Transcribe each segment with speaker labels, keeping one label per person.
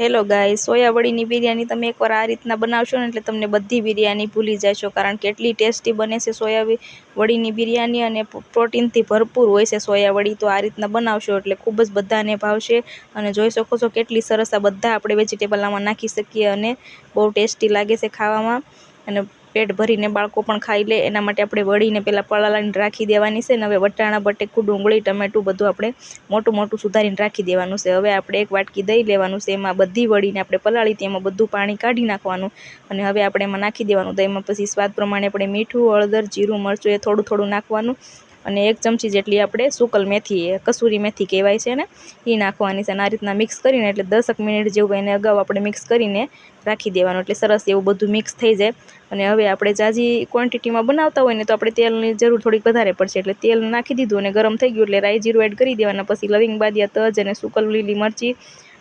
Speaker 1: Hello guys soya વડીની બિરયાની તમે એકવાર આ રીતના બનાવશો ને એટલે તમને બધી બિરયાની ભૂલી જશો, કારણ કે એટલી ટેસ્ટી બને છે સોયા વી- વડીની બિરયાની અને પ્રોટીનથી ભરપૂર હોય છે સોયા વડી તો આ રીતના બનાવશો એટલે ખૂબ જ બધાને ભાવશે. અને જોઈ શકો છો કેટલી સરસ આ બધા આપણે વેજીટેબલ આમાં નાખી શકીએ અને બહુ ટેસ્ટી લાગે છે ખાવામાં. અને પેટ ભરીને બાળકો પણ ખાઈ લે. એના માટે આપણે વળીને પહેલાં પલાળીને રાખી દેવાની છે ને હવે વટાણા, બટેકું, ડુંગળી, ટમેટું બધું આપણે મોટું મોટું સુધારીને રાખી દેવાનું છે. હવે આપણે એક વાટકી દહીં લેવાનું છે. એમાં બધી વળીને આપણે પલાળી તેમાં બધું પાણી કાઢી નાખવાનું અને હવે આપણે એમાં નાખી દેવાનું. દહીંમાં પછી સ્વાદ પ્રમાણે આપણે મીઠું, હળદર, જીરું, મરચું એ થોડું થોડું નાખવાનું. અને એક ચમચી જેટલી આપણે સુકલ મેથી, એ કસૂરી મેથી કહેવાય છે ને એ નાખવાની છે. અને આ રીતના મિક્સ કરીને, એટલે દસક મિનિટ જેવું એને અગાઉ આપણે મિક્સ કરીને રાખી દેવાનું. એટલે સરસ એવું બધું મિક્સ થઈ જાય. અને હવે આપણે જાજી ક્વોન્ટિટીમાં બનાવતા હોય ને, તો આપણે તેલની જરૂર થોડીક વધારે પડશે. એટલે તેલ નાખી દીધું અને ગરમ થઈ ગયું, એટલે રાઈ જીરું એડ કરી દેવાના. પછી લવિંગ બાદિયા, તજ અને સુકલ, લીલી મરચી.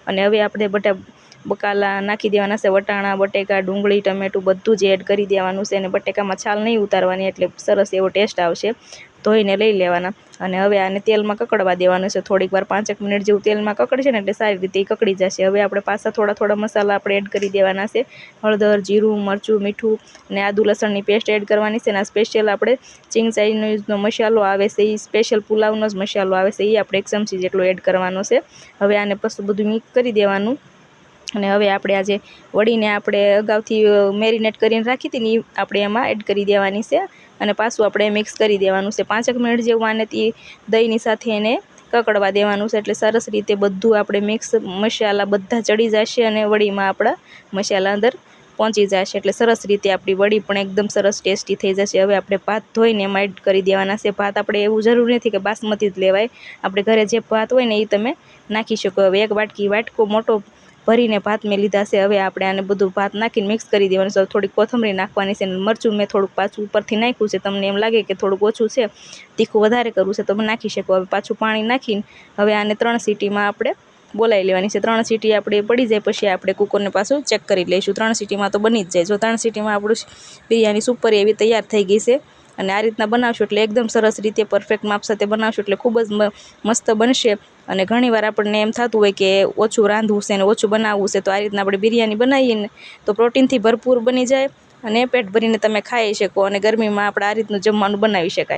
Speaker 1: અને હવે આપણે બધા બકાલા નાખી દેવાના છે. વટાણા, બટેકા, ડુંગળી, ટમેટું બધું જ એડ કરી દેવાનું છે. અને બટેકામાં છાલ નહીં ઉતારવાની, એટલે સરસ એવો ટેસ્ટ આવશે. ધોઈને લઈ લેવાના. અને હવે આને તેલમાં કકડવા દેવાનું છે. થોડીક વાર પાંચેક મિનિટ જેવું તેલમાં કકડશે ને એટલે સારી રીતે કકડી જશે. હવે આપણે પાછા થોડા થોડા મસાલા આપણે એડ કરી દેવાના છે. હળદર, જીરું, મરચું, મીઠું અને આદુ લસણની પેસ્ટ એડ કરવાની છે. અને સ્પેશિયલ આપણે ચિંગ ચાઇનીઝનો મસાલો આવે છે એ સ્પેશિયલ પુલાવનો જ મસાલો આવે છે. એ આપણે એક ચમચી જેટલો એડ કરવાનો છે. હવે આને પછી બધું મિક્સ કરી દેવાનું. અને હવે આપણે આજે વડીને આપણે અગાઉથી મેરિનેટ કરીને રાખી હતી ને એ આપણે એમાં એડ કરી દેવાની છે અને પાછું આપણે મિક્સ કરી દેવાનું છે. પાંચેક મિનિટ જેવું આને તી દહીંની સાથે એને કકડવા દેવાનું છે. એટલે સરસ રીતે બધું આપણે મિક્સ મસાલા બધા ચડી જશે અને વડીમાં આપણા મસાલા અંદર પહોંચી જશે. એટલે સરસ રીતે આપણી વડી પણ એકદમ સરસ ટેસ્ટી થઈ જશે. હવે આપણે ભાત ધોઈને એમાં એડ કરી દેવાના છે. ભાત આપણે એવું જરૂરી નથી કે બાસમતી જ લેવાય. આપણે ઘરે જે ભાત હોય ને એ તમે નાખી શકો. હવે એક વાટકી વાટકો મોટો ભરીને ભાત મેં લીધા છે. હવે આપણે આને બધું ભાત નાખીને મિક્સ કરી દેવાનું છે. થોડીક કોથમરી નાખવાની છે મરચું મેં થોડુંક પાછું ઉપરથી નાખ્યું છે. તમને એમ લાગે કે થોડુંક ઓછું છે. તીખું વધારે કરવું છે તમે નાખી શકો. હવે પાછું પાણી નાખીને હવે આને ત્રણ સીટીમાં આપણે બોલાવી લેવાની છે. ત્રણ સીટી આપણે પડી જાય પછી આપણે કુકરને પાછું ચેક કરી લઈશું. ત્રણ સીટીમાં તો બની જ જાય. જો ત્રણ સીટીમાં આપણું બિરયાની સુપર એવી તૈયાર થઈ ગઈ છે. અને આ રીતના બનાવશો એટલે એકદમ સરસ રીતે પરફેક્ટ માપ સાથે બનાવશું એટલે ખૂબ જ મસ્ત બનશે. અને ઘણીવાર આપણને એમ થતું હોય કે ઓછું રાંધવું છે ને ઓછું બનાવવું છે તો આ રીતના આપણે બિરયાની બનાવીએ તો પ્રોટીનથી ભરપૂર બની જાય અને પેટ ભરીને તમે ખાઈ શકો અને ગરમીમાં આપણે આ રીતનું જમવાનું બનાવી શકાય.